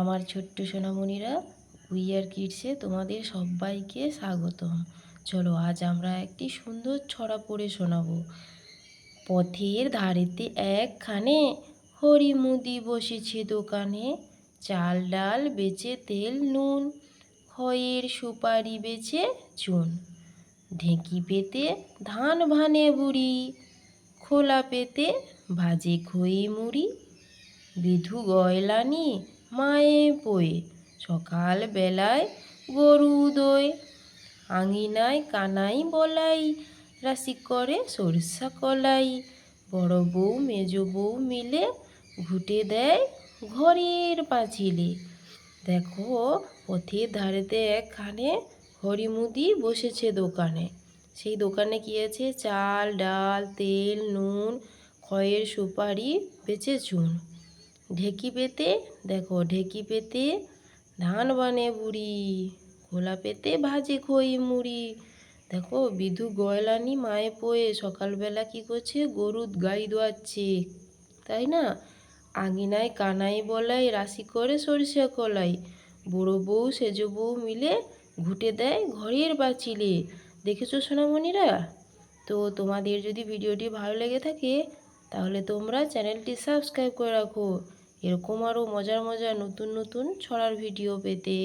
আমার ছোট্ট সোনামণিরা উইয়ার কিডসে তোমাদের সবাইকে স্বাগতম। চলো, আজ আমরা একটি সুন্দর ছড়া পড়ে শোনাবো। পথের ধারেতে একখানে হরি মুদি বসেছে দোকানে, চাল ডাল বেচে তেল নুন খয়ের সুপারি বেচে চুন। ঢেঁকি পেতে ধান ভানে বুড়ি, খোলা পেতে ভাজে খই মুড়ি, বিধু গয়লানি মায়ে পোয়ে। সকাল বেলায় গরু দোয়। আঙিনায় কানাই বলাই। রাশি করে সরষা কলাই। বড় বউ, মেজ বউ মিলে ঘুটে দেয় ঘরের পাঁচিলে। দেখো পথের ধারেতে একখানে হরিমুদি বসেছে দোকানে। সেই দোকানে কি আছে? চাল, ডাল, তেল, নুন খয়ের সুপারি, বেচে চুন। ঢেকি পেতে, দেখো ঢেকি পেতে ধান বানে বুড়ি, খোলা পেতে ভাজে খই মুড়ি। দেখো বিধু গয়লানি মায়ে পোয়ে, সকালবেলা কি করছে? গরু গাই দোয়াচ্ছে। তাই না? আঙিনায় কানাই বলাই, রাশি করে সরিষা কলাই। বুড়ো বউ, সেজ বউ মিলে ঘুটে দেয় ঘরের বাচিলে। দেখেছ সোনামণিরা? তো তোমাদের যদি ভিডিওটি ভালো লেগে থাকে তাহলে তোমরা চ্যানেলটি সাবস্ক্রাইব করে রাখো। এরকম আরও মজার মজার নতুন নতুন ছড়ার ভিডিও পেতে।